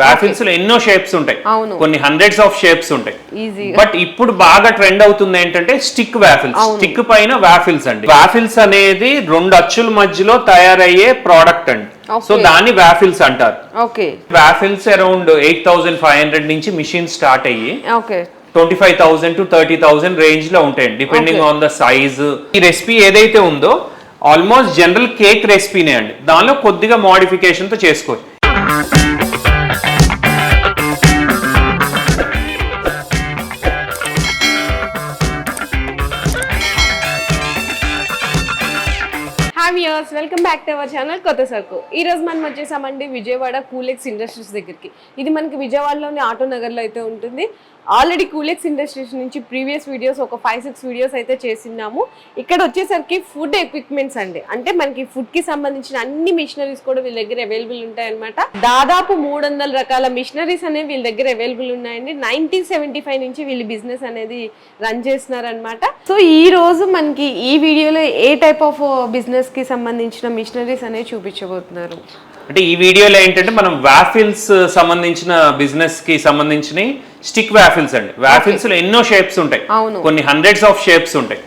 వాఫిల్స్లో ఎన్నో షేప్స్ ఉంటాయి. కొన్ని హండ్రెడ్స్ ఆఫ్ షేప్స్ ఉంటాయి. బట్ ఇప్పుడు బాగా ట్రెండ్ అవుతుంది ఏంటంటే స్టిక్ అవును. స్టిక్ పైన వాఫిల్స్ అండి. వాఫిల్స్ అనేది రెండు అచ్చుల మధ్యలో తయారయ్యే ప్రోడక్ట్ అండి. సో దాన్ని వాఫిల్స్ అంటారు. Okay waffles around eight thousand five hundred నుంచి మిషన్ స్టార్ట్ అయ్యి twenty five thousand to thirty thousand రేంజ్లో ఉంటాయండి డిపెండింగ్. ఆన్ ద సైజ్ ఈ రెసిపీ ఏదైతే ఉందో ఆల్మోస్ట్ జనరల్ కేక్ రెసిపీనే అండి. దానిలో కొద్దిగా మోడిఫికేషన్తో చేసుకోవచ్చు. Hi welcome back to our channel కొత్త సరుకు. ఈ రోజు మనం వచ్చేసామండి విజయవాడ కూలెక్స్ ఇండస్ట్రీస్ దగ్గరికి. ఇది మనకి విజయవాడలోని ఆటో నగర్లో అయితే ఉంటుంది. ఆల్రెడీ కూలెక్స్ ఇండస్ట్రీస్ నుంచి ప్రీవియస్ వీడియోస్ ఒక ఫైవ్ సిక్స్ వీడియోస్ అయితే చేసినాము ఇక్కడ వచ్చేసరికి ఫుడ్ ఎక్విప్మెంట్స్ అండి. అంటే మనకి ఫుడ్కి సంబంధించిన అన్ని మిషనరీస్ కూడా వీళ్ళ దగ్గర అవైలబుల్ ఉంటాయన్నమాట. దాదాపు మూడు వందల రకాల మిషనరీస్ అనేవి వీళ్ళ దగ్గర అవైలబుల్ ఉన్నాయండి. నైన్టీన్ సెవెంటీ ఫైవ్ నుంచి వీళ్ళు బిజినెస్ అనేది రన్ చేస్తున్నారు అనమాట సో ఈ రోజు మనకి ఈ వీడియోలో ఏ టైప్ ఆఫ్ బిజినెస్కి సంబంధించిన మిషనరీస్ అనేవి చూపించబోతున్నారు. అంటే ఈ వీడియోలో ఏంటంటే మనం వాఫిల్స్ సంబంధించిన బిజినెస్కి స్టిక్ వాఫిల్స్ అండి. వాఫిల్స్లో ఎన్నో షేప్స్ ఉంటాయి. కొన్ని హండ్రెడ్స్ ఆఫ్ షేప్స్ ఉంటాయి.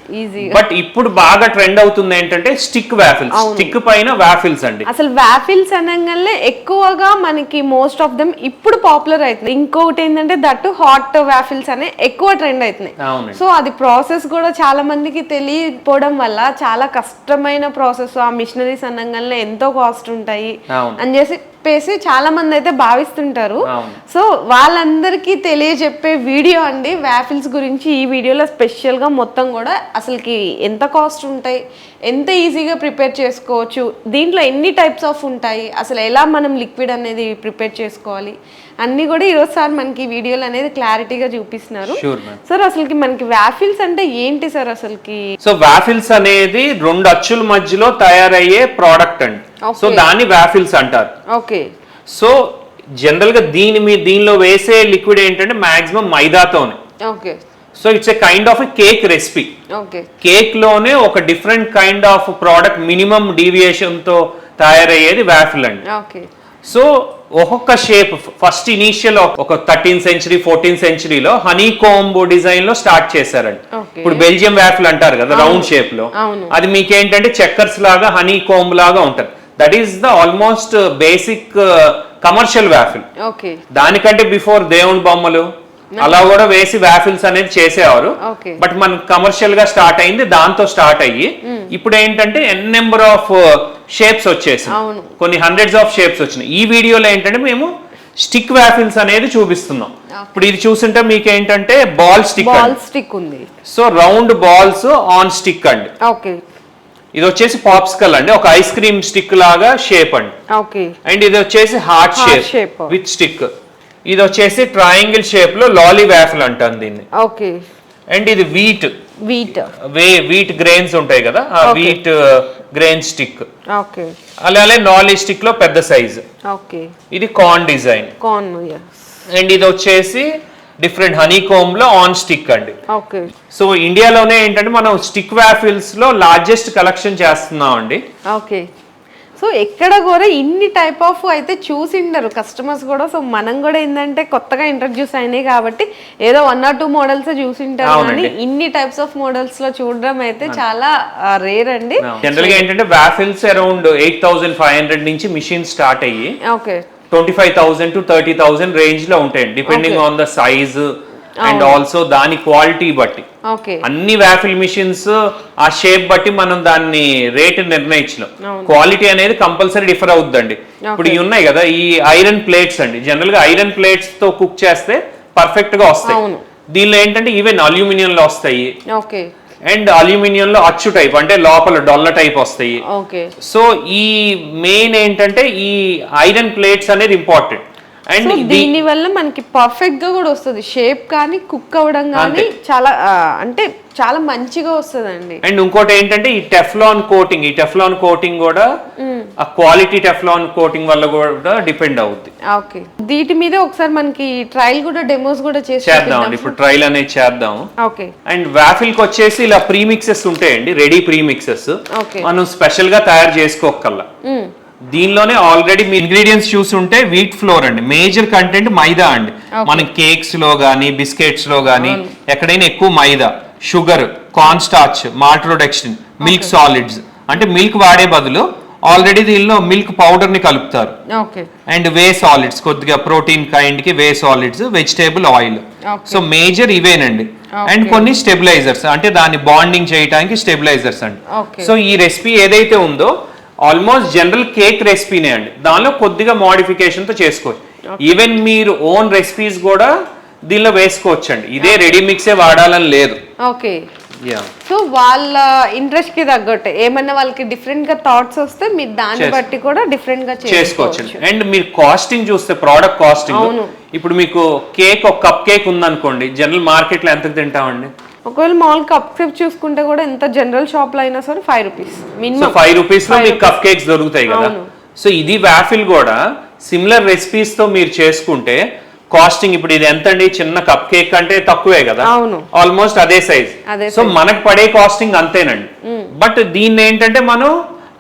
బట్ ఇప్పుడు బాగా ట్రెండ్ అవుతుంది ఏంటంటే స్టిక్ వాఫిల్స్. స్టిక్ పైన వాఫిల్స్ అండి. అసలు వాఫిల్స్ అనగానే ఎక్కువగా మనకి మోస్ట్ ఆఫ్ దెమ్ ఇప్పుడు పాపులర్ అవుతుంది ఇంకొకటి ఏంటంటే దట్టు హాట్ వాఫిల్స్ అనే ఎక్కువ ట్రెండ్ అవుతున్నాయి. సో అది ప్రాసెస్ కూడా చాలా మందికి తెలియకపోవడం వల్ల చాలా కష్టమైన ప్రాసెస్ ఆ మిషనరీస్ అనగానే ఎంతో కాస్ట్ ఉంటాయి. అని చెప్పేసి చాలా మంది అయితే భావిస్తుంటారు. సో వాళ్ళందరికీ తెలియజెప్పే వీడియో అండి వాఫిల్స్ గురించి ఈ వీడియోలో స్పెషల్గా మొత్తం కూడా అసలుకి ఎంత కాస్ట్ ఉంటాయి ఎంత ఈజీగా ప్రిపేర్ చేసుకోవచ్చు? దీంట్లో ఎన్ని టైప్స్ ఆఫ్ ఉంటాయి? అసలు ఎలా మనం లిక్విడ్ అనేది ప్రిపేర్ చేసుకోవాలి? అన్నీ కూడా ఈరోజు సార్ మనకి వీడియోలు అనేది క్లారిటీగా చూపిస్తున్నారు. సార్ అసలుకి మనకి వాఫిల్స్ అంటే ఏంటి సార్ అసలుకి? సో వాఫిల్స్ అనేది రెండు అచ్చుల మధ్యలో తయారయ్యే ప్రోడక్ట్ అండి. సో. దాన్ని వాఫిల్స్ అంటారు. ఓకే. సో జనరల్గా దీని మీ దీనిలో వేసే లిక్విడ్ ఏంటంటే maximum మైదాతోనే. Okay. So it's a kind of cake recipe కేక్లోనే ఒక different kind of product minimum డీవియేషన్తో తయారయ్యేది వాఫిల్ అండి. సో ఒక్కొక్క షేప్ ఫస్ట్ ఇనీషియల్ ఒక థర్టీన్ సెంచరీ ఫోర్టీన్ సెంచరీలో హనీ కోంబ్ డిజైన్లో స్టార్ట్ చేశారండి. ఇప్పుడు బెల్జియం వ్యాఫిల్ అంటారు కదా రౌండ్ షేప్లో. అది మీకేంటంటే చెక్కర్స్ లాగా హనీ కోంబ్ లాగా ఉంటది. That is the almost basic commercial waffle దానికంటే బిఫోర్ దేవుని బొమ్మలు అలా కూడా వేసి వ్యాఫిల్స్ అనేది చేసేవారు. బట్ మన కమర్షియల్గా స్టార్ట్ అయింది దాంతో స్టార్ట్ అయ్యి. ఇప్పుడు ఏంటంటే ఎన్ నెంబర్ ఆఫ్ షేప్స్ వచ్చేసి. కొన్ని హండ్రెడ్స్ ఆఫ్ షేప్స్ వచ్చినాయి. ఈ వీడియోలో ఏంటంటే మేము స్టిక్ వాఫిల్స్ అనేది చూపిస్తున్నాం. ఇప్పుడు ఇది చూస్తుంటే మీకు ఏంటంటే బాల్ స్టిక్ బాల్ స్టిక్ ఉంది. So round balls on stick అండి. ఓకే ఇది వచ్చేసి పాప్స్కల్ అండి. ఒక ఐస్ క్రీమ్ స్టిక్ లాగా షేప్ అండి. ఓకే అండ్ ఇది వచ్చేసి హార్ట్ షేప్. విత్ స్టిక్ ఇది వచ్చేసి ట్రయాంగిల్ షేప్లో లాలీ వాఫిల్ అంటాం దీన్ని. ఓకే. అండ్ ఇది wheat wheat way wheat grains ఉంటాయి కదా ఆ. Wheat grain stick okay. అలాగే నాలీ స్టిక్లో పెద్ద సైజ్ ఓకే. ఇది కార్న్ డిజైన్ కార్న్ అండ్ ఇది వచ్చేసి డిఫరెంట్ హనీ కోమ్లో ఆన్ స్టిక్ అండి. ఓకే. సో ఇండియాలోనే ఏంటంటే మనం స్టిక్ వాఫిల్స్లో లార్జెస్ట్ కలెక్షన్ చేస్తున్నాం అండి ఓకే. సో ఎక్కడ కూడా ఇన్ని టైప్ ఆఫ్ అయితే చూసిండరు కస్టమర్స్ కూడా. సో మనం కూడా ఏంటంటే కొత్తగా ఇంట్రడ్యూస్ అయినాయి కాబట్టి ఏదో వన్ ఆర్ టూ మోడల్స్ చూసింటారు కానీ. ఇన్ని టైప్స్ ఆఫ్ మోడల్స్లో చూడడం అయితే చాలా రేర్ అండి. జనరల్గా ఏంటంటే waffles around eight thousand five hundred నుంచి మిషన్ స్టార్ట్ అయ్యి okay twenty five thousand to thirty thousand రేంజ్లో ఉంటాయండి depending. On the size and also దాని క్వాలిటీ బట్టి. అన్ని వ్యాఫిల్ మిషన్స్ ఆ షేప్ బట్టి మనం దాన్ని రేట్ నిర్ణయించలేం. క్వాలిటీ అనేది కంపల్సరీ డిఫర్ అవుద్దండి. ఇప్పుడు ఇవి ఉన్నాయి కదా ఈ ఐరన్ ప్లేట్స్ అండి. జనరల్గా ఐరన్ ప్లేట్స్తో కుక్ చేస్తే పర్ఫెక్ట్గా వస్తాయి. దీనిలో ఏంటంటే ఈవెన్ అల్యూమినియం లో వస్తాయి. అండ్ అల్యూమినియం లో అచ్చు టైప్ అంటే లోపల డొల్ల టైప్ వస్తాయి. ఓకే. సో ఈ మెయిన్ ఏంటంటే ఈ ఐరన్ ప్లేట్స్ అనేది ఇంపార్టెంట్ అండ్ దీని వల్ల మనకి పర్ఫెక్ట్గా కూడా వస్తుంది. షేప్ కానీ కుక్ అవ్వడం కానీ చాలా అంటే చాలా మంచిగా వస్తుందండి. అండ్ ఇంకోటి ఏంటంటే ఈ టెఫ్లాన్ కోటింగ్ ఈ టెఫ్లాన్ కోటింగ్ కూడా ఆ క్వాలిటీ టెఫ్లాన్ కోటింగ్ వల్ల కూడా డిపెండ్ అవుద్ది. ఓకే వీటి మీద ఒకసారి మనకి ట్రయల్ కూడా డెమోస్ కూడా చేసి చేద్దాం అండి ఇప్పుడు ట్రైల్ అనేది చేద్దాం. ఓకే అండ్ వాఫిల్కి వచ్చేసి ఇలా ప్రీ మిక్సెస్ ఉంటాయండి రెడీ ప్రీ మిక్సెస్ ఓకే మనం స్పెషల్గా తయారు చేసుకోకల్లా దీనిలోనే ఆల్రెడీ మీ ఇంగ్రీడియంట్స్ చూసుంటే వీట్ ఫ్లోర్ అండి. మేజర్ కంటెంట్ మైదా అండి. మన కేక్స్లో గానీ బిస్కెట్స్లో గానీ ఎక్కడైనా ఎక్కువ మైదా sugar corn starch maltodextrin milk solids అంటే మిల్క్ వాడే బదులు ఆల్రెడీ దీనిలో మిల్క్ పౌడర్ని కలుపుతారు. అండ్ వే సాలిడ్స్ కొద్దిగా protein కైండ్కి whey solids vegetable oil. So major ఇవేనండి. అండ్ కొన్ని స్టెబిలైజర్స్ అంటే దాన్ని బాండింగ్ చేయడానికి స్టెబిలైజర్స్ అండి. సో ఈ రెసిపీ ఏదైతే ఉందో ఆల్మోస్ట్ జనరల్ కేక్ రెసిపీనే అండి. దానిలో కొద్దిగా మోడిఫికేషన్తో చేసుకోవచ్చు. ఈవెన్ మీరు ఓన్ రెసిపీస్ కూడా దీనిలో వేసుకోవచ్చు అండి ఇదే రెడీ మిక్సే వాడాలని లేదు. ఓకే. యా సో వాళ్ళ ఇంట్రెస్ట్కి తగ్గట్టే. ఏమన్నా వాళ్ళకి డిఫరెంట్గా థాట్స్ వస్తే మీరు దాన్ని బట్టి కూడా డిఫరెంట్గా చేసుకోవచ్చు. అండ్ మీరు కాస్టింగ్ చూస్తే ప్రోడక్ట్ కాస్టింగ్. ఇప్పుడు మీకు కేక్ ఒక కప్ కేక్ ఉందనుకోండి జనరల్ మార్కెట్లో ఎంత తింటామండి? ఒకవేళ మామూలు కప్ క్రిప్ చూసుకుంటే కూడా ఎంత జనరల్ షాప్లో అయినా సరే ఫైవ్ రూపీస్ మినిమం ఫైవ్ రూపీస్లో మీకు కప్ కేక్స్ దొరుకుతాయి కదా. సో ఇది వాఫిల్ కూడా సిమిలర్ రెసిపీస్తో మీరు చేసుకుంటే కాస్టింగ్ ఇప్పుడు ఇది ఎంత అండి చిన్న కప్ కేక్ అంటే తక్కువే కదా. అవును. ఆల్మోస్ట్ అదే సైజ్ సో మనకు పడే కాస్టింగ్ అంతేనండి. బట్ దీన్ని ఏంటంటే మనం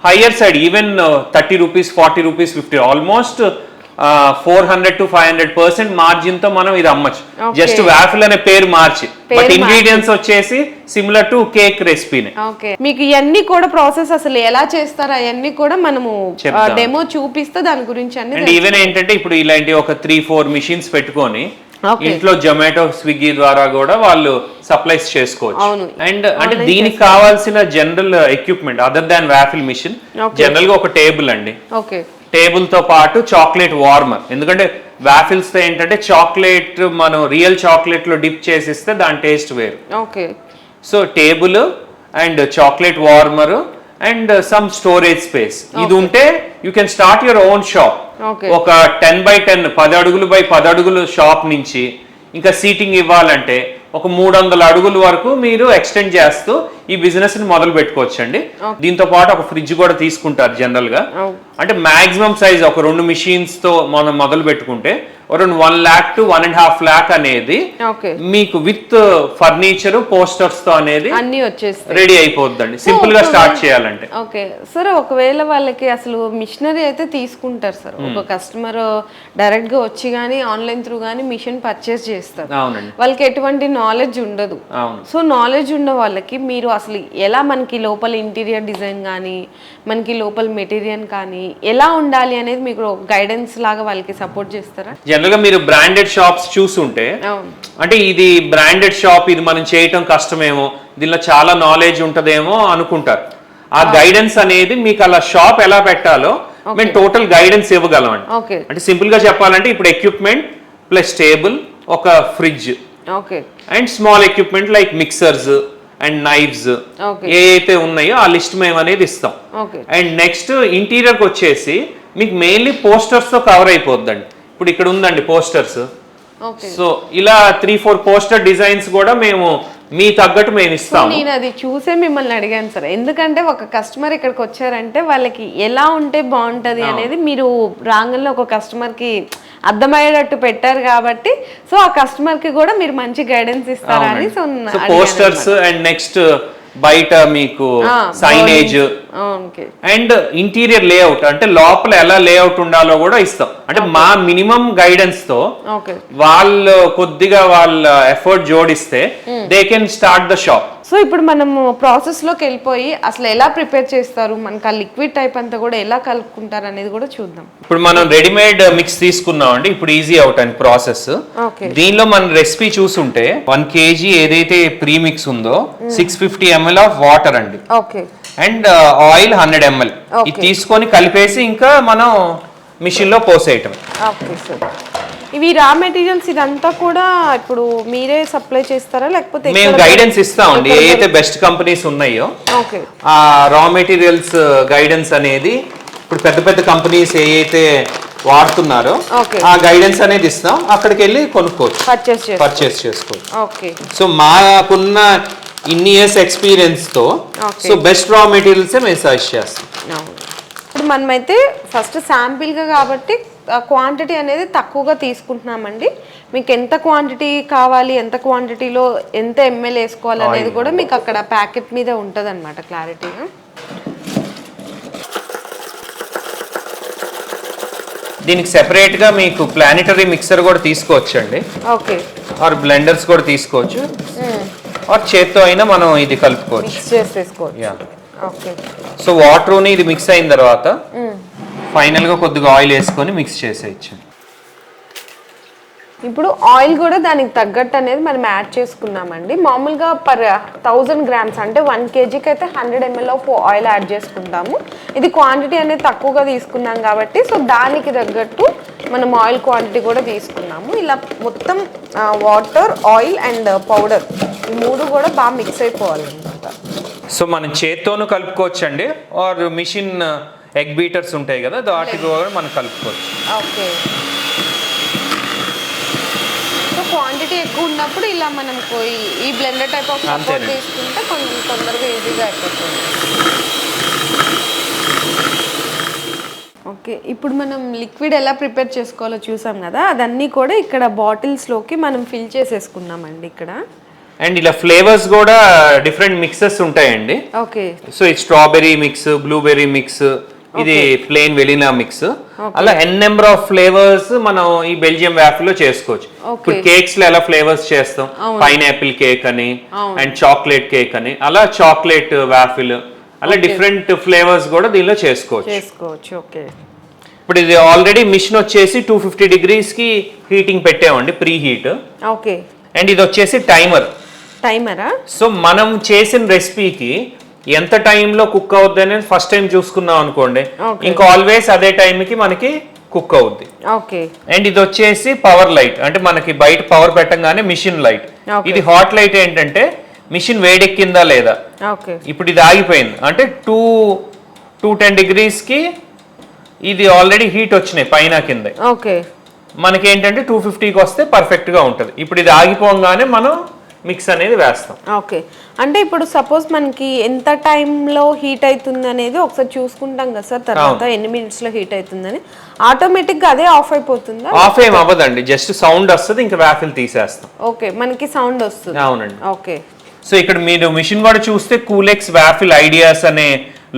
higher side even thirty rupees forty rupees fifty almost four hundred to five hundred percent మార్జిన్తో మనం ఇది అమ్మచ్చు. జస్ట్ వాఫిల్ అనే పేరు మార్చి. బట్. ఇంగ్రీడియంట్స్ వచ్చేసి సిమిలర్ టు కేక్ రెసిపీనే ఓకే మీకు ఇవన్నీ కూడా ప్రాసెస్ అసలు ఎలా చేస్తారు అవన్నీ కూడా మనము. డెమో చూపిస్తే దాని గురించి అన్ని ఈవెన్ ఏంటంటే ఇప్పుడు ఇలాంటి ఒక త్రీ ఫోర్ మిషన్స్ పెట్టుకొని. ఇంట్లో జొమాటో స్విగ్గీ ద్వారా కూడా వాళ్ళు సప్లైస్ చేసుకోవచ్చు. అండ్ అంటే దీనికి కావాల్సిన general equipment other than waffle machine. జనరల్గా ఒక టేబుల్ అండి ఓకే టేబుల్తో పాటు చాక్లెట్ వార్మర్ ఎందుకంటే వాఫిల్స్తో ఏంటంటే చాక్లెట్ మనం రియల్ చాక్లెట్లో డిప్ చేసిస్తే దాని టేస్ట్ వేరు. Okay. So table and chocolate warmer and some storage space. ఇది ఉంటే you can start your own shop. ఒక టెన్ బై టెన్ పది అడుగులు బై పది అడుగులు షాప్ నుంచి ఇంకా సీటింగ్ ఇవ్వాలంటే ఒక మూడు వందల అడుగుల వరకు మీరు ఎక్స్టెండ్ చేస్తూ ఈ బిజినెస్ని మొదలు పెట్టుకోవచ్చండి. దీంతో పాటు ఒక ఫ్రిడ్జ్ కూడా తీసుకుంటారు జనరల్గా. అంటే మాక్సిమం సైజ్ ఒక రెండు మిషన్స్తో మనం మొదలు పెట్టుకుంటే around one lakh to one and half lakh అనేది ఓకే. మీకు విత్ ఫర్నిచర్ పోస్టర్స్తో అనేది అన్ని వచ్చేస్తాయి. రెడీ అయిపోద్దండి. సింపుల్గా స్టార్ట్ చేయాలంటే. ఓకే. సార్ ఒకవేళ వాళ్ళకి అసలు మిషనరీ అయితే తీసుకుంటారు సార్. ఒక కస్టమర్ డైరెక్ట్గా వచ్చి కానీ ఆన్లైన్ త్రూ కానీ మిషన్ పర్చేస్ చేస్తారు. అవునండి. వాళ్ళకి ఎటువంటి నాలెడ్జ్ ఉండదు. సో నాలెడ్జ్ ఉన్న వాళ్ళకి మీరు అసలు ఎలా మనకి లోపల ఇంటీరియర్ డిజైన్ కానీ మనకి లోపల మెటీరియల్ కానీ ఎలా ఉండాలి అనేది మీకు గైడెన్స్ లాగా వాళ్ళకి సపోర్ట్ చేస్తారా? జనరల్గా మీరు బ్రాండెడ్ షాప్స్ చూసుంటే అంటే ఇది బ్రాండెడ్ షాప్ ఇది మనం చేయటం కష్టమేమో దీనిలో చాలా నాలెడ్జ్ ఉంటదేమో అనుకుంటారు. ఆ గైడెన్స్ అనేది మీకు అలా షాప్ ఎలా పెట్టాలో మేము టోటల్ గైడెన్స్ ఇవ్వగలం అంటే సింపుల్గా చెప్పాలంటే ఇప్పుడు ఎక్విప్మెంట్ ప్లస్ టేబుల్ ఒక fridge and small equipment like mixers and knives okay ఏ అయితే ఉన్నాయో ఆ లిస్ట్ మేము అనేది ఇస్తాం. ఓకే అండ్ నెక్స్ట్ ఇంటీరియర్కి వచ్చేసి మీకు మెయిన్లీ పోస్టర్స్తో కవర్ అయిపోద్దండి. ఇప్పుడు ఇక్కడ ఉందండి పోస్టర్స్ ఓకే సో ఇలా త్రీ ఫోర్ పోస్టర్ డిజైన్స్ కూడా మేము మీ తగ్గట్టు మేము ఇస్తాము. నేను అది చూసే మిమ్మల్ని అడిగాను సార్. ఎందుకంటే ఒక కస్టమర్ ఇక్కడికి వచ్చారంటే వాళ్ళకి ఎలా ఉంటే బాగుంటది అనేది మీరు రాంగంలో ఒక కస్టమర్కి అర్థమయ్యేటట్టు పెట్టారు కాబట్టి సో ఆ కస్టమర్కి కూడా మీరు మంచి గైడెన్స్ ఇస్తారని సో పోస్టర్స్ అండ్ నెక్స్ట్ బయట మీకు signage okay. And interior layout అంటే లోపల ఎలా లేఅవుట్ ఉండాలో కూడా ఇస్తాం. అంటే మా మినిమం గైడెన్స్తో ఓకే. వాళ్ళు కొద్దిగా వాళ్ళ ఎఫర్ట్ జోడిస్తే they can start the shop so ఇప్పుడు మనము ప్రాసెస్లోకి వెళ్ళిపోయి అసలు ఎలా ప్రిపేర్ చేస్తారు? మనకి ఆ లిక్విడ్ టైప్ అంతా కూడా ఎలా కలుపుకుంటారు అనేది కూడా చూద్దాం. ఇప్పుడు మనం రెడీమేడ్ మిక్స్ తీసుకున్నాం అండి ఇప్పుడు ఈజీ అవుట్ అండి ప్రాసెస్ దీనిలో మన రెసిపీ చూసుంటే వన్ కేజీ ఏదైతే ప్రీ మిక్స్ ఉందో six fifty ML of water అండి. Okay. And oil hundred ML. ఇది తీసుకొని కలిపేసి ఇంకా మనం మిషన్లో పోసేయటం. ఓకే సార్ ఇవి రా మెటీరియల్స్ ఇదంతా కూడా ఇప్పుడు మీరే సప్లై చేస్తారా? లేకపోతే మేము గైడెన్స్ ఇస్తామండి. ఏ అయితే బెస్ట్ కంపెనీస్ ఉన్నాయో ఓకే. ఆ రా మెటీరియల్స్ గైడెన్స్ అనేది ఇప్పుడు పెద్ద పెద్ద కంపెనీస్ ఏ అయితే వాడుతున్నారో. ఆ గైడెన్స్ అనేది ఇస్తాం. అక్కడికి వెళ్ళి కొనుక్కోవచ్చు పర్చేస్ చేసుకోవచ్చు. ఓకే. సో మాకున్న ఇన్ని ఇయర్స్ ఎక్స్పీరియన్స్తో. సో బెస్ట్ రా మెటీరియల్స్ మేము సజెస్ట్ చేస్తాం. ఇప్పుడు మనమైతే ఫస్ట్ శాంపిల్గా కాబట్టి క్వాంటిటీ అనేది తక్కువగా తీసుకుంటున్నామండి. మీకు ఎంత క్వాంటిటీ కావాలి ఎంత క్వాంటిటీలో ఎంత ఎంఎల్ వేసుకోవాలి అనేది కూడా మీకు అక్కడ ప్యాకెట్ మీద ఉంటుంది అనమాట క్లారిటీగా దీనికి సెపరేట్గా మీకు ప్లానిటరీ మిక్సర్ కూడా తీసుకోవచ్చండి. ఓకే ఆర్ బ్లెండర్స్ కూడా తీసుకోవచ్చు. ఆర్ చేత్తో అయినా మనం ఇది కలుపుకోవచ్చు. సో వాటర్ ఇది మిక్స్ అయిన తర్వాత ఫైనల్గా కొద్దిగా ఆయిల్ వేసుకొని మిక్స్ చేసేయచ్చు. ఇప్పుడు ఆయిల్ కూడా దానికి తగ్గట్టు అనేది మనం యాడ్ చేసుకున్నామండి. మామూలుగా పర్ థౌజండ్ గ్రామ్స్ అంటే వన్ కేజీకి అయితే hundred ML of oil add చేసుకుంటాము ఇది క్వాంటిటీ అనేది తక్కువగా తీసుకున్నాం కాబట్టి సో దానికి తగ్గట్టు మనం ఆయిల్ క్వాంటిటీ కూడా తీసుకున్నాము. ఇలా మొత్తం వాటర్ ఆయిల్ అండ్ పౌడర్ ఈ మూడు కూడా బాగా మిక్స్ అయిపోవాలన్నమాట. సో మనం చేత్తోనూ కలుపుకోవచ్చు అండి ఆర్ మిషన్ ఎగ్ బీటర్స్ ఉంటాయి కదా వాటికి కూడా మనం కలుపుకోవచ్చు. ఓకే. సో క్వాంటిటీ ఎక్కువ ఉన్నప్పుడు ఇలా మనం ఈ బ్లెండర్ టైప్ ఆఫ్ సపోర్ట్. తీసుకుంటే కొంచెం తొందరగా ఈజీగా అయిపోతుంది. ఓకే ఇప్పుడు మనం లిక్విడ్ ఎలా ప్రిపేర్ చేసుకోవాలో చూసాం కదా అదన్నీ కూడా ఇక్కడ బాటిల్స్లోకి మనం ఫిల్ చేసేసుకున్నామండి ఇక్కడ. అండ్ ఇలా ఫ్లేవర్స్ కూడా డిఫరెంట్ మిక్సెస్ ఉంటాయండి. Okay. So strawberry mix blueberry mix ఇది ప్లెయిన్ వెలినా మిక్స్ అలా ఎన్ నెంబర్ ఆఫ్ ఫ్లేవర్స్ మనం ఈ బెల్జియం వ్యాఫ్లో చేసుకోవచ్చు ఇప్పుడు కేక్స్లో ఎలా ఫ్లేవర్స్ చేస్తాం? పైనాపిల్ కేక్ అని అండ్ చాక్లెట్ కేక్ అని. అలా చాక్లెట్ వ్యాఫిల్ అలా డిఫరెంట్ ఫ్లేవర్స్ కూడా దీనిలో చేసుకోవచ్చు. చేసుకోవచ్చు ఓకే ఇప్పుడు ఇది ఆల్రెడీ మిషన్ వచ్చేసి టూ ఫిఫ్టీ డిగ్రీస్కి హీటింగ్ పెట్టామండి ప్రీ హీట్ ఓకే అండ్ ఇది వచ్చేసి టైమర్ టైమరా సో మనం చేసిన రెసిపీకి ఎంత టైంలో కుక్ అవుద్ది అనేది ఫస్ట్ టైం చూసుకున్నాం అనుకోండి. ఇంకా ఆల్వేస్ అదే టైంకి మనకి కుక్ అవుద్ది. ఓకే. అండ్ ఇది వచ్చేసి పవర్ లైట్. అంటే మనకి బయట పవర్ పెట్టంగానే మిషన్ లైట్. ఇది హాట్ లైట్ ఏంటంటే మిషన్ వేడెక్కిందా లేదా? ఓకే. ఇప్పుడు ఇది ఆగిపోయింది. అంటే టూ టూ టెన్ డిగ్రీస్కి ఇది ఆల్రెడీ హీట్ వచ్చినాయి పైన కింద. ఓకే. మనకి ఏంటంటే టూ ఫిఫ్టీకి వస్తే పర్ఫెక్ట్గా ఉంటుంది. ఇప్పుడు ఇది ఆగిపోగానే మనం మిక్స్ అనేది వేస్తాం. ఓకే. అంటే ఇప్పుడు సపోజ్ మనకి ఎంత టైంలో హీట్ అవుతుంది అనేది ఒకసారి చూసుకుంటాం కదా సార్ తర్వాత ఎన్ని మినిట్స్లో హీట్ అవుతుందని ఆటోమేటిక్గా అదే ఆఫ్ అయిపోతుందా? ఆఫ్ ఏం అవ్వదండి జస్ట్ సౌండ్ వస్తుంది ఇంకా వ్యాఫిల్ తీసేస్తాం. ఓకే మనకి సౌండ్ వస్తుంది. అవునండి. ఓకే. సో ఇక్కడ మీరు మిషన్ కూడా చూస్తే కూలెక్స్ వ్యాఫిల్ ఐడియాస్ అనే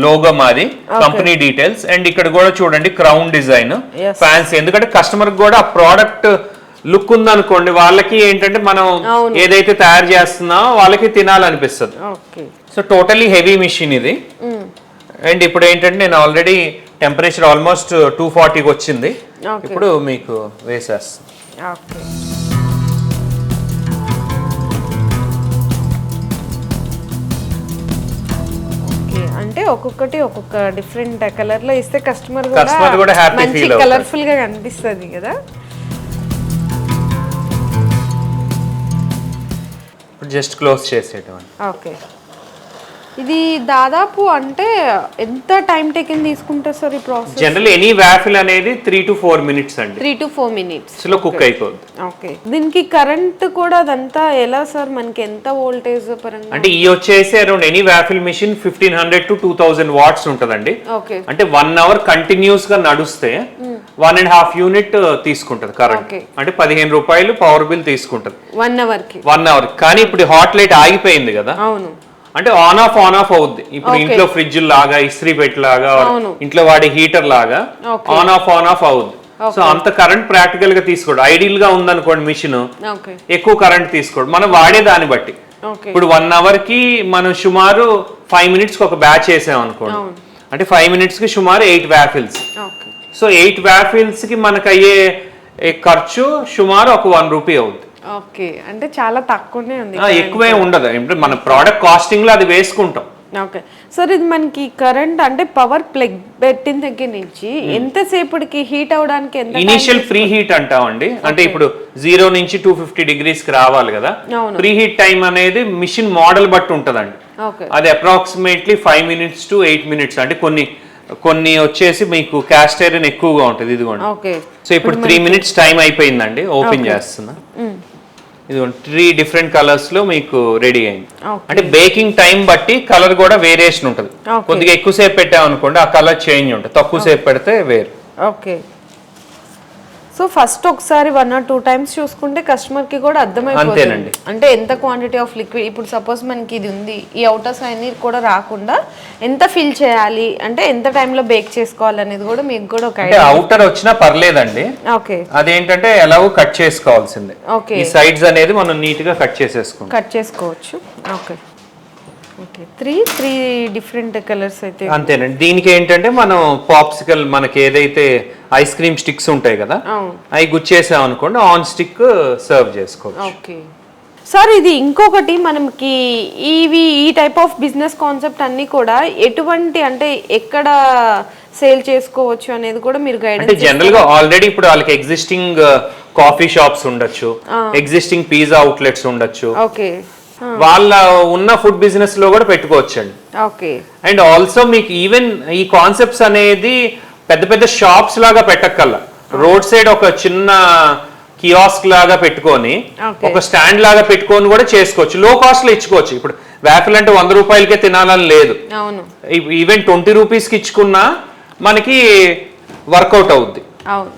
లోగో మాది కంపెనీ డీటెయిల్స్. అండ్ ఇక్కడ కూడా చూడండి క్రౌన్ డిజైన్. ఫ్యాన్స్ ఎందుకంటే కస్టమర్ కూడా ఆ ప్రోడక్ట్ లుక్ ఉందనుకోండి వాళ్ళకి ఏంటంటే మనం. ఏదైతే తయారు చేస్తున్నామో వాళ్ళకి తినాలనిపిస్తుంది. Okay. So totally heavy machine ఇది. అండ్ ఇప్పుడు ఏంటంటే నేను ఆల్రెడీ టెంపరేచర్ ఆల్మోస్ట్ టూ ఫార్టీకి వచ్చింది. ఇప్పుడు మీకు వేసేస్తాను అంటే ఒక్కొక్కటి ఒక్కొక్క డిఫరెంట్ కలర్లో ఇస్తే కస్టమర్ కూడా అవుతారు. కలర్ఫుల్గా కనిపిస్తుంది కదా. జస్ట్ క్లోజ్ చేసేటువంటి ఓకే. ఇది దాదాపు అంటే ఎంత టైం టేకింగ్ తీసుకుంటారు సార్ ఈ ప్రాసెస్? జనరల్ ఎనీ వ్యాఫిల్ అనేది త్రీ టు ఫోర్ మినిట్స్ అండి. త్రీ టు ఫోర్ మినిట్స్లో కుక్ అయిపోద్ది. ఓకే దీనికి కరెంట్ కూడా అదంతా ఎలా సార్? మనకి ఎంత వోల్టేజ్ పరంగా? అంటే ఈ వచ్చేసి around any waffle machine fifteen hundred to two thousand watts ఉంటదండి. ఓకే అంటే వన్ అవర్ కంటిన్యూస్గా నడుస్తే వన్ అండ్ హాఫ్ యూనిట్ తీసుకుంటది కరెంట్. అంటే పదిహేను రూపాయలు పవర్ బిల్ తీసుకుంటది. వన్ అవర్కి. వన్ అవర్ కానీ ఇప్పుడు హాట్ లైట్ ఆగిపోయింది కదా. అవును. అంటే ఆన్ ఆఫ్ ఆన్ ఆఫ్ అవుద్ది. ఇప్పుడు. ఇంట్లో ఫ్రిడ్జ్ లాగా ఇస్త్రీ పెట్టి లాగా. ఇంట్లో వాడే హీటర్ లాగా. ఆన్ ఆఫ్ ఆన్ ఆఫ్ అవుద్ది. సో అంత కరెంట్ ప్రాక్టికల్గా తీసుకోడు. ఐడియల్గా ఉందనుకోండి మిషన్ ఎక్కువ కరెంట్ తీసుకోడు. మనం వాడే దాన్ని బట్టి. ఇప్పుడు వన్ అవర్కి మనం సుమారు ఫైవ్ మినిట్స్కి ఒక బ్యాచ్ వేసాం అనుకోండి. అంటే ఫైవ్ మినిట్స్కి సుమారు ఎయిట్ వ్యాఫిల్స్ సో ఎయిట్ వ్యాఫిల్స్కి మనకు అయ్యే ఖర్చు సుమారు ఒక వన్ రూపీ అవుద్ది. ఓకే. అంటే చాలా తక్కువనే ఉంది ఎక్కువే ఉండదు. మన ప్రోడక్ట్ కాస్టింగ్లో అది వేసుకుంటాం. ఓకే. సార్ ఇది మనకి కరెంట్ అంటే పవర్ ప్లగ్ పెట్టిన దగ్గర నుంచి ఎంతసేపటికి హీట్ అవడానికి ఎంత ఇనీషియల్ ప్రీ హీట్ అంటామండి. అంటే ఇప్పుడు జీరో నుంచి టూ ఫిఫ్టీ డిగ్రీస్కి రావాలి కదా. ప్రీ హీట్ టైం అనేది మిషన్ మోడల్ బట్టి ఉంటదండి. అది approximately five minutes to eight minutes అంటే కొన్ని కొన్ని వచ్చేసి మీకు క్యాస్ట్ ఐరన్ ఎక్కువగా ఉంటుంది ఇదిగోండి. సో ఇప్పుడు త్రీ మినిట్స్ టైం అయిపోయిందండి ఓపెన్ చేస్తున్నా. ఇది త్రీ డిఫరెంట్ కలర్స్లో మీకు రెడీ అయింది. అంటే బేకింగ్ టైం బట్టి కలర్ కూడా వేరియేషన్ ఉంటుంది. కొద్దిగా ఎక్కువసేపు పెట్టామనుకోండి ఆ కలర్ చేంజ్ ఉంటుంది. తక్కువ సేపు పెడితే వేరు. ఓకే. సో ఫస్ట్ ఒకసారి వన్ ఆర్ టూ టైమ్స్ చూసుకుంటే కస్టమర్కి కూడా అర్థమైపోతుంది. అంటే ఎంత క్వాంటిటీ ఆఫ్ లిక్విడ్ ఇప్పుడు సపోజ్ మనకి ఇది ఉంది ఈ అవుటర్స్ అన్ని కూడా రాకుండా ఎంత ఫిల్ చేయాలి అంటే ఎంత టైంలో బేక్ చేసుకోవాలి అనేది కూడా మీకు కూడా ఒక అవుటర్ వచ్చినా పర్లేదండి. ఓకే అదేంటంటే ఎలాగో కట్ చేసుకోవాల్సిందే. ఓకే ఈ సైడ్స్ అనేది మనం నీట్గా కట్ చేసేసుకుంటాం. కట్ చేసుకోవచ్చు. Okay okay three three different colours అయితే. అంతేనండి. దీనికి ఏంటంటే మనం పాప్సికల్ మనకి ఏదైతే ఐస్ క్రీమ్ స్టిక్స్ ఉంటాయి కదా అవి గుచ్చేసాం అనుకోండి ఆన్ స్టిక్ సర్వ్ చేసుకోవచ్చు. ఓకే సార్ ఇది ఇంకొకటి మనకి ఇవి ఈ టైప్ ఆఫ్ బిజినెస్ కాన్సెప్ట్ అన్ని కూడా ఎటువంటి అంటే ఎక్కడ సేల్ చేసుకోవచ్చు అనేది కూడా మీరు అంటే గైడెన్స్ జనరల్గా ఆల్రెడీ ఇప్పుడు వాళ్ళకి ఎగ్జిస్టింగ్ కాఫీ షాప్స్ ఉండొచ్చు ఎగ్జిస్టింగ్ పిజ్జా అవుట్లెట్స్ ఉండొచ్చు. ఓకే వాళ్ళ ఉన్న ఫుడ్ బిజినెస్లో కూడా పెట్టుకోవచ్చు అండి ఓకే. అండ్ ఆల్సో మీకు ఈవెన్ ఈ కాన్సెప్ట్స్ అనేది పెద్ద పెద్ద షాప్స్ లాగా పెట్టక్కల్లా రోడ్ సైడ్ ఒక చిన్న కియాస్క్ లాగా పెట్టుకొని. ఒక స్టాండ్ లాగా పెట్టుకొని కూడా చేసుకోవచ్చు. లో కాస్ట్లో ఇచ్చుకోవచ్చు. ఇప్పుడు వ్యాఫిల్ అంటే వంద రూపాయలకే తినాలని లేదు. ఈవెన్ ట్వంటీ రూపీస్కి ఇచ్చుకున్నా మనకి వర్కౌట్ అవుద్ది. అవును.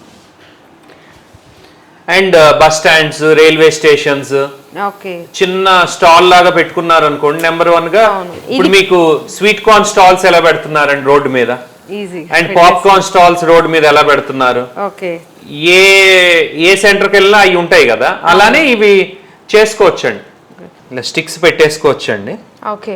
And bus stands railway stations. Okay. చిన్న స్టాల్ లాగా పెట్టుకున్నారు అనుకోండి నెంబర్ వన్గా. ఇప్పుడు మీకు స్వీట్ కార్న్ స్టాల్స్ ఎలా పెడుతున్నారండి రోడ్డు మీద? అండ్ పాప్కార్న్ స్టాల్స్ రోడ్ మీద ఎలా పెడుతున్నారు? ఓకే. ఏ ఏ సెంటర్కి వెళ్ళినా అవి ఉంటాయి కదా? అలానే ఇవి చేసుకోవచ్చండి. ఇలా స్టిక్స్ పెట్టేసుకోవచ్చండి. ఓకే.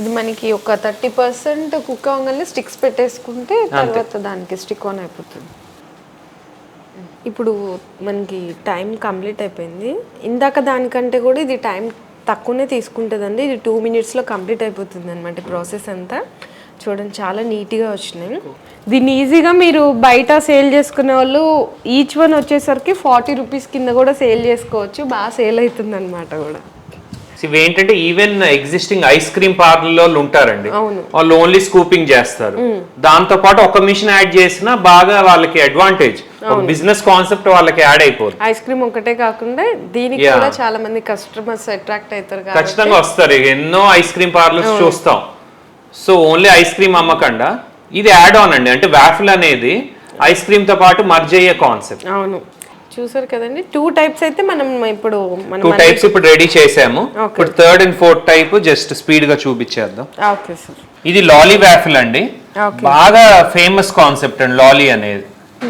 ఇది మనకి ఒక థర్టీ పర్సెంట్ కుక్ అవ్వగానే స్టిక్స్ పెట్టేసుకుంటే తర్వాత దానికి స్టిక్ ఆన్ అయిపోతుంది. ఇప్పుడు మనకి టైం కంప్లీట్ అయిపోయింది. ఇందాక దానికంటే కూడా ఇది టైం తక్కువనే తీసుకుంటుందండి. ఇది టూ మినిట్స్లో కంప్లీట్ అయిపోతుంది అనమాట ప్రాసెస్ అంతా. చూడండి చాలా నీట్గా వచ్చినాయి. దీన్ని ఈజీగా మీరు బయట సేల్ చేసుకునే వాళ్ళు ఈచ్ వన్ వచ్చేసరికి ఫార్టీ రూపీస్ కింద కూడా సేల్ చేసుకోవచ్చు. బాగా సేల్ అవుతుంది అనమాట కూడా. ఇవి ఏంటంటే even existing ice cream parlour ఉంటారండి. అవును. వాళ్ళు ఓన్లీ స్కూపింగ్ చేస్తారు. దాంతో పాటు ఒక మిషన్ యాడ్ చేసినా బాగా వాళ్ళకి అడ్వాంటేజ్ బిజినెస్ కాన్సెప్ట్ వాళ్ళకి యాడ్ అయిపోతుంది ఐస్ క్రీమ్ ఒకటే కాకుండా దీనికి. కూడా చాలా మంది కస్టమర్స్ అట్రాక్ట్ అవుతారు ఖచ్చితంగా వస్తారు. ఎన్నో ఐస్ క్రీమ్ పార్లర్స్ చూస్తాం. సో ఓన్లీ ఐస్ క్రీమ్ అమ్మకుండా? ఇది యాడ్ ఆన్ అండి. అంటే వ్యాఫిల్ అనేది ఐస్ క్రీమ్తో పాటు మర్జ్ అయ్యే కాన్సెప్ట్ అవును. చూసారు కదండి. టూ టైప్స్ అయితే మనం ఇప్పుడు మనం టూ టైప్స్ ఇప్పుడు రెడీ చేసాము. ఇప్పుడు third and fourth type just స్పీడ్గా చూపించేద్దాం. ఓకే సార్ ఇది లాలీ వ్యాఫిల్ అండి. బాగా ఫేమస్ కాన్సెప్ట్ అండి లాలీ అనేది.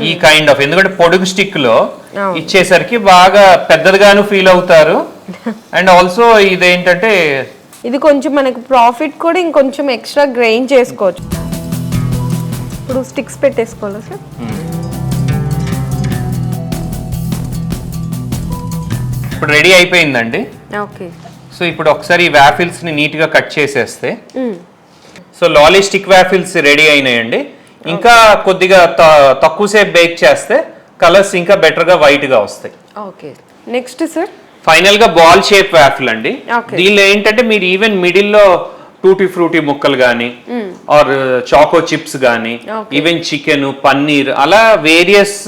ఈ కైండ్ ఆఫ్ ఎందుకంటే పొడుగు స్టిక్లో. ఇచ్చేసరికి బాగా పెద్దదిగాను ఫీల్ అవుతారు. అండ్ ఆల్సో ఇదేంటంటే ఇది కొంచెం మనకు ప్రాఫిట్ కూడా ఇంకొంచెం ఎక్స్ట్రా గ్రెయిన్ చేసుకోవచ్చు. ఇప్పుడు స్టిక్స్ పెట్టేసుకోవాలా సార్ ఇప్పుడు రెడీ అయిపోయిందండి. ఓకే. సో ఇప్పుడు ఒకసారి ఈ వ్యాఫిల్స్ని నీట్గా కట్ చేసేస్తే. సో లాలీ స్టిక్ వ్యాఫిల్స్ రెడీ అయినాయండి. ఇంకా కొద్దిగా త- తక్కువ సేపు బేక్ చేస్తే కలర్స్ ఇంకా బెటర్గా వైట్గా వస్తాయి. ఓకే. Next sir? ఫైనల్గా బాల్ షేప్ వ్యాఫిల్ అండి. దీనిలో ఏంటంటే మీరు ఈవెన్ మిడిల్లో టూటీ ఫ్రూటీ ముక్కలు కానీ ఆర్ చాకో చిప్స్ కానీ. ఈవెన్ చికెన్ పన్నీర్ అలా వేరియస్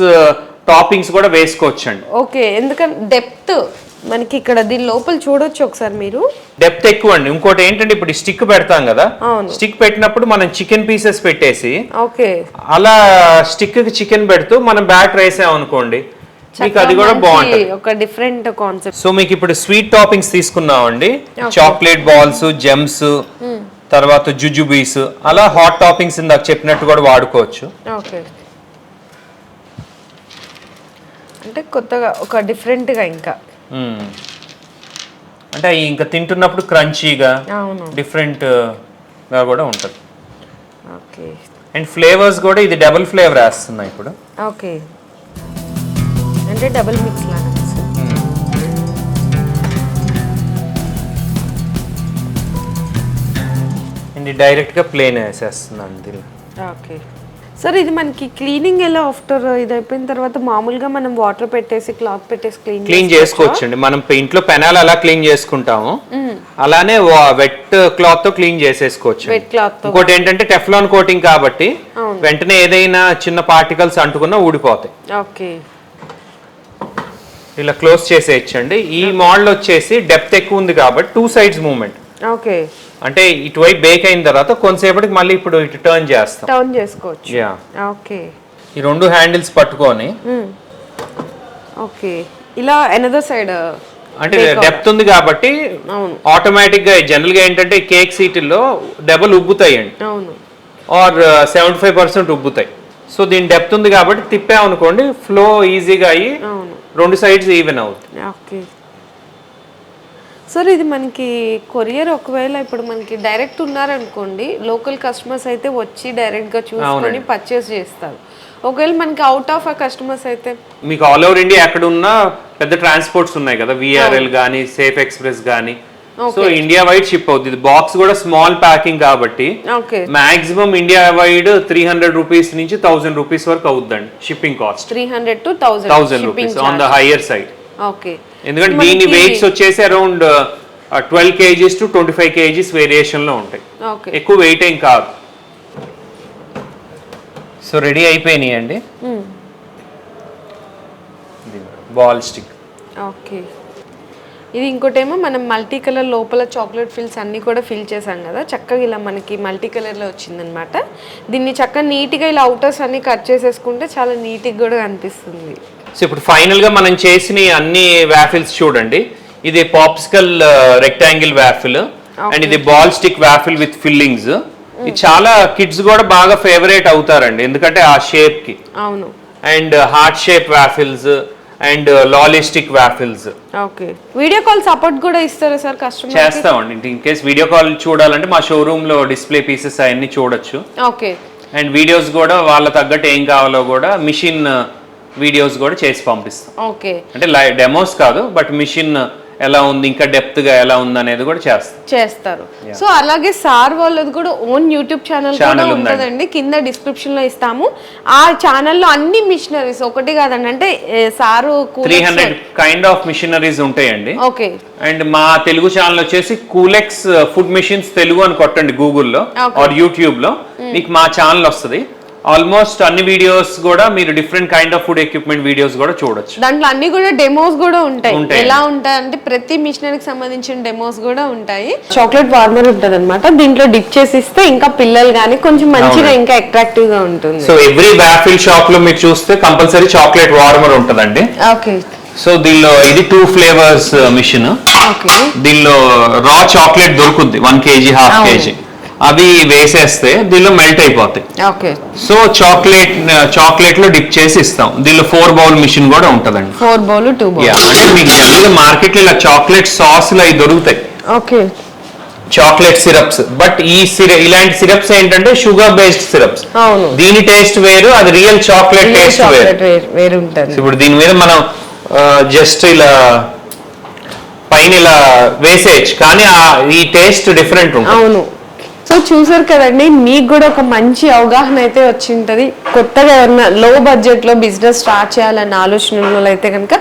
టాపింగ్స్ కూడా వేసుకోవచ్చండి. ఓకే. ఎందుకంటే డెప్త్ మనకి ఇక్కడ దీని లోపల చూడొచ్చు ఒకసారి మీరు. డెప్త్ ఎక్కువ అండి. ఇంకోటి ఏంటంటే ఇప్పుడు స్టిక్ పెడతాం కదా. స్టిక్ పెట్టినప్పుడు మనం చికెన్ పీసెస్ పెట్టేసి ఓకే. అలా స్టిక్కి చికెన్ పెడుతూ మనం బ్యాటర్ వేసాం అనుకోండి మీకు అది కూడా బాగుంటుంది. ఒక డిఫరెంట్ కాన్సెప్ట్ సో మీకు ఇప్పుడు స్వీట్ టాపింగ్స్ తీసుకున్నామండి. చాక్లెట్ బాల్స్ జెమ్స్ తర్వాత జుజుబీస్ అలా హాట్ టాపింగ్స్ ఇందాక చెప్పినట్టు కూడా వాడుకోవచ్చు. ఓకే. అంటే కొత్తగా ఒక డిఫరెంట్గా ఇంకా. అంటే ఇంకా తింటున్నప్పుడు క్రంచీగా అవును. డిఫరెంట్గా కూడా ఉంటుంది. ఓకే. అండ్ ఫ్లేవర్స్ కూడా ఇది డబుల్ ఫ్లేవర్ వేస్తున్నాయి ఇప్పుడు. ఓకే. అంటే డబుల్ మిక్స్ లాగా సార్ అండ్ డైరెక్ట్గా ప్లేన్ వేసేస్తున్నాను దీనిలో ఓకే. సార్ ఇది మనకి క్లీనింగ్ ఎలా ఆఫ్టర్ ఇది అయిపోయిన తర్వాత మామూలుగా మనం వాటర్ పెట్టేసి క్లాత్ పెట్టేసి క్లీన్ క్లీన్ చేసుకోవచ్చండి. మనం ఇంట్లో పెనాలు అలా క్లీన్ చేసుకుంటాము. అలానే వెట్ క్లాత్తో క్లీన్ చేసేసుకోవచ్చు వెట్ క్లాత్ ఇంకోటి ఏంటంటే టెఫ్లాన్ కోటింగ్ కాబట్టి వెంటనే ఏదైనా చిన్న పార్టికల్స్ అంటుకున్నా ఊడిపోతాయి. ఓకే. ఇలా క్లోజ్ చేసేయచ్చండి. ఈ మోడల్ వచ్చేసి డెప్త్ ఎక్కువ ఉంది కాబట్టి టూ సైడ్స్ మూవ్మెంట్ ఓకే. అంటే ఇటువైపు బేక్ అయిన తర్వాత కొంతసేపటికి మళ్ళీ ఇప్పుడు ఇటు టర్న్ చేస్తాం. టర్న్ చేసుకోవచ్చు. యా ఓకే ఈ రెండు హ్యాండిల్స్ పట్టుకొని ఓకే ఇలా ఎనదర్ సైడ్ అంటే డెప్త్ ఉంది కాబట్టి అవును. ఆటోమేటిక్గా జనరల్గా ఏంటంటే కేక్ సీట్లో దెబ్బలు ఉబ్బుతాయండి. అవును. ఆర్ సెవెంటీ ఫైవ్ పర్సెంట్ ఉబ్బుతాయి. సో దీని డెప్త్ ఉంది కాబట్టి తిప్పామనుకోండి ఫ్లో ఈజీగా అయ్యి అవును. రెండు సైడ్స్ ఈవెన్ అవుతుంది ఓకే సార్ ఇది మనకి కొరియర్ ఒకవేళ ఇప్పుడు మనకి డైరెక్ట్ ఉన్నారనుకోండి లోకల్ కస్టమర్స్ అయితే వచ్చి డైరెక్ట్గా చూసుకొని పర్చేస్ చేస్తారు. ఒకవేళ మనకి అవుట్ ఆఫ్ ఆ కస్టమర్స్ అయితే? మీకు ఆల్ ఓవర్ ఇండియా ఎక్కడ ఉన్నా పెద్ద ట్రాన్స్పోర్ట్స్ ఉన్నాయి కదా విఆర్ఎల్ కానీ సేఫ్ ఎక్స్ప్రెస్ కానీ సో ఇండియా వైడ్ షిప్ అవుతుంది ఇది బాక్స్ కూడా స్మాల్ ప్యాకింగ్ కాబట్టి okay. Maximum India wide three hundred rupees నుంచి థౌసండ్ రూపీస్ వరకు అవుద్దండి shipping cost. Three hundred to thousand rupees on the higher side. Okay. ఎందుకంటే దీని వెయిట్స్ వచ్చేసి around twelve KGs to twenty five KGs వేరియేషన్లో ఉంటాయి. Okay. ఎక్కువ wait ఏం కాదు. So ready అయిపోయినాయి అండి బాల్ స్టిక్ ఓకే. ఇది ఇంకోటేమో మనం మల్టీ కలర్ లోపల చాక్లెట్ ఫిల్స్ అన్నీ కూడా ఫిల్ చేసాం కదా చక్కగా ఇలా మనకి మల్టీ కలర్లో వచ్చిందనమాట దీన్ని చక్కగా నీట్గా ఇలా అవుటర్స్ అన్ని కట్ చేసేసుకుంటే చాలా నీట్గా కూడా కనిపిస్తుంది. సో ఇప్పుడు ఫైనల్గా మనం చేసిన అన్ని వ్యాఫిల్స్ చూడండి. ఇది పాప్సికల్ రెక్టాంగిల్ వ్యాఫిల్ అండ్ ఇది ball stick waffle with fillings ఇది చాలా కిడ్స్ కూడా బాగా ఫేవరేట్ అవుతారండి ఎందుకంటే ఆ షేప్కి. అవును. And heart shape waffles and lollistick waffles okay video call support కూడా ఇస్తారా సార్ కస్టమర్ చేస్తామండి. ఇన్ కేస్ వీడియో కాల్ చూడాలంటే మా షోరూమ్లో డిస్ప్లే పీసెస్ అవన్నీ చూడొచ్చు. ఓకే అండ్ వీడియోస్ కూడా వాళ్ళ తగ్గట్టు ఏం కావాలో కూడా మిషన్ వీడియోస్ కూడా చేసి పంపిస్తాం. ఓకే. అంటే డెమోస్ కాదు బట్ మిషన్ ఎలా ఉంది ఇంకా డెప్త్గా ఎలా ఉంది అనేది కూడా చేస్తాం. చేస్తారు. సో అలాగే సార్ వాళ్ళది కూడా ఓన్ యూట్యూబ్ ఛానల్ కూడా. ఉంటుందండి. కింద డిస్క్రిప్షన్లో ఇస్తాము. ఆ ఛానల్లో అన్ని మిషనరీస్ ఒకటి కాదండి. అంటే sir three hundred kind of machineries ఉంటాయండి. ఓకే. అండ్ మా తెలుగు ఛానల్ వచ్చేసి కూలెక్స్ ఫుడ్ మిషన్స్ తెలుగు అని కొట్టండి గూగుల్లో. ఆర్ యూట్యూబ్లో. మీకు మా ఛానల్ వస్తుంది. ఆల్మోస్ట్ అన్ని వీడియోస్ కూడా మీరు different kind of food equipment videos కూడా చూడొచ్చు. దాంట్లో అన్ని కూడా డెమోస్ కూడా ఉంటాయి. ఎలా ఉంటాయి అంటే ప్రతి మిషనరీకి సంబంధించిన డెమోస్ కూడా ఉంటాయి. చాక్లెట్ వార్మర్ ఉంటుంది అనమాట దీంట్లో డిప్ చేసి ఇస్తే ఇంకా పిల్లలు కానీ కొంచెం మంచిగా ఇంకా అట్రాక్టివ్గా ఉంటుంది. సో ఎవ్రీ వ్యాఫిల్ షాప్లో మీరు చూస్తే కంపల్సరీ చాక్లెట్ వార్మర్ ఉంటుందండి. ఓకే సో దీనిలో ఇది టూ ఫ్లేవర్స్ మిషన్ ఓకే దీనిలో రా చాక్లెట్ దొరుకుద్ది. One KG half. కేజీ అవి వేసేస్తే దీనిలో మెల్ట్ అయిపోతాయి. ఓకే. సో చాక్లెట్ చాక్లెట్లో డిప్ చేసి ఇస్తాం. దీనిలో ఫోర్ బౌల్ మిషన్ కూడా ఉంటదండి. ఫోర్ బౌల్ టూ బౌల్ అంటే మీకు జనరల్ మార్కెట్లో ఇలా చాక్లెట్ సాస్లు అవి దొరుకుతాయి. ఓకే. చాక్లెట్ సిరప్స్ బట్ ఈ సిర ఇలాంటి సిరప్స్ ఏంటంటే షుగర్ బేస్డ్ సిరప్స్ దీని టేస్ట్ వేరు అది రియల్ చాక్లెట్ టేస్ట్ వేరు. ఇప్పుడు దీని మీద మనం జస్ట్ ఇలా పైన ఇలా వేసేయచ్చు. కానీ ఈ టేస్ట్ డిఫరెంట్ ఉంటుంది. అవును. సో చూసారు కదండి మీకు కూడా ఒక మంచి అవగాహన అయితే వచ్చి ఉంటుంది కొత్తగా ఎవరైనా లో బడ్జెట్లో బిజినెస్ స్టార్ట్ చేయాలన్న ఆలోచనలో అయితే కనుక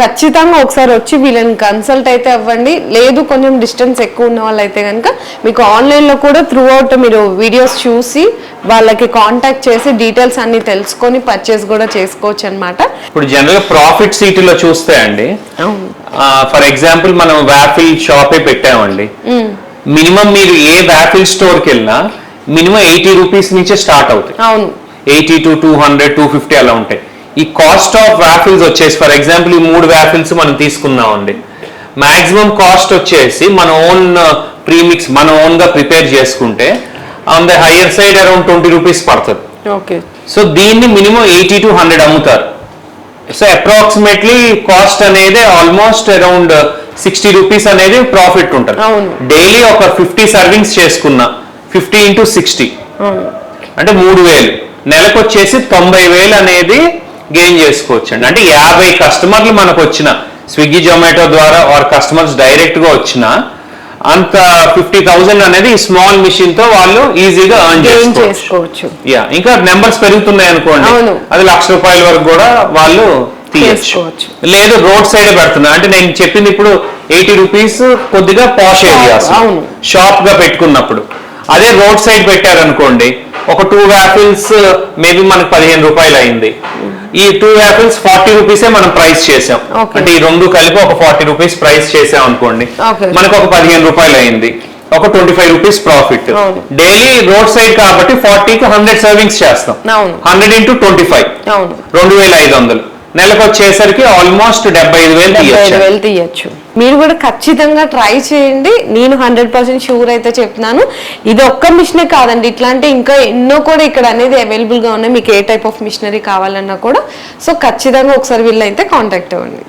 ఖచ్చితంగా ఒకసారి వచ్చి వీళ్ళని కన్సల్ట్ అయితే అవ్వండి. లేదు కొంచెం డిస్టెన్స్ ఎక్కువ ఉన్న వాళ్ళైతే కనుక మీకు ఆన్లైన్లో కూడా త్రూ అవుట్ మీరు వీడియోస్ చూసి వాళ్ళకి కాంటాక్ట్ చేసి డీటెయిల్స్ అన్ని తెలుసుకొని పర్చేస్ కూడా చేసుకోవచ్చు అనమాట ఇప్పుడు జనరల్ ప్రాఫిట్ సీట్లో చూస్తే అండి ఫర్ ఎగ్జాంపుల్ మనం వ్యాఫిల్ షాపే పెట్టామండి. మినిమం మీరు ఏ వ్యాఫిల్ స్టోర్కి వెళ్ళినా మినిమం ఎయిటీ రూపీస్ నుంచే స్టార్ట్ అవుతాయి. అవును. Eighty to two hundred two fifty అలా ఉంటాయి. ఈ కాస్ట్ ఆఫ్ వ్యాఫిల్స్ వచ్చేసి ఫర్ ఎగ్జాంపుల్ ఈ మూడు వ్యాఫిల్స్ మనం తీసుకున్నామండి మాక్సిమం కాస్ట్ వచ్చేసి మన ఓన్ ప్రీమిక్స్ మన ఓన్గా ప్రిపేర్ చేసుకుంటే on the higher side around twenty rupees పడుతుంది. ఓకే. సో దీన్ని మినిమం ఎయిటీ టు హండ్రెడ్ అమ్ముతారు. సో అప్రాక్సిమేట్లీ కాస్ట్ అనేది ఆల్మోస్ట్ అరౌండ్ సిక్స్టీ రూపీస్ అనేది ప్రాఫిట్ ఉంటుంది. డైలీ ఒక ఫిఫ్టీ సర్వింగ్స్ చేసుకున్నా ఫిఫ్టీ ఇంటూ సిక్స్టీ. అంటే మూడు వేలు. నెలకు వచ్చేసి తొంభై వేలు అనేది గెయిన్ చేసుకోవచ్చు అండి అంటే యాభై కస్టమర్లు మనకు వచ్చిన స్విగ్గీ జొమాటో ద్వారా ఆర్ కస్టమర్స్ డైరెక్ట్గా వచ్చిన అంత ఫిఫ్టీ థౌసండ్ అనేది ఈ స్మాల్ మిషన్తో వాళ్ళు ఈజీగా ఎర్న్ గెయిన్ చేసుకోవచ్చు. యా ఇంకా నెంబర్స్ పెరుగుతున్నాయి అనుకోండి. అది లక్ష రూపాయల వరకు కూడా వాళ్ళు తీయచ్చు. లేదు రోడ్ సైడ్ పెడుతున్నా. అంటే నేను చెప్పింది ఇప్పుడు ఎయిటీ రూపీస్ కొద్దిగా పాష్ ఏరియాస్. షాప్గా పెట్టుకున్నప్పుడు. అదే రోడ్ సైడ్ పెట్టారనుకోండి ఒక టూ యాపిల్స్ మేబీ మనకు పదిహేను రూపాయలు అయింది. ఈ టూ యాపిల్స్ ఫార్టీ రూపీసే మనం ప్రైస్ చేసాం. అంటే ఈ రెండు కలిపి ఒక ఫార్టీ రూపీస్ ప్రైస్ చేసాం అనుకోండి. మనకు ఒక పదిహేను రూపాయలు అయింది. ఒక twenty five rupees profit. Daily road side కాబట్టి ఫార్టీకి హండ్రెడ్ సర్వింగ్స్ చేస్తాం. హండ్రెడ్ ఇంటూ ట్వంటీ ఫైవ్ రెండు వేల ఐదు వందలు. నెలకు వచ్చేసరికి ఆల్మోస్ట్ డెబ్బై ఐదు వేలు ఐదు తీయచ్చు. వేలు తీయచ్చు. మీరు కూడా ఖచ్చితంగా ట్రై చేయండి. నేను హండ్రెడ్ పర్సెంట్ షూర్ అయితే చెప్తున్నాను. ఇది ఒక్క మిషనే కాదండి. ఇట్లాంటి ఇంకా ఎన్నో కూడా ఇక్కడ అనేది అవైలబుల్గా ఉన్నాయి. మీకు ఏ టైప్ ఆఫ్ మిషనరీ కావాలన్నా కూడా. సో ఖచ్చితంగా ఒకసారి వీళ్ళైతే కాంటాక్ట్ అవ్వండి.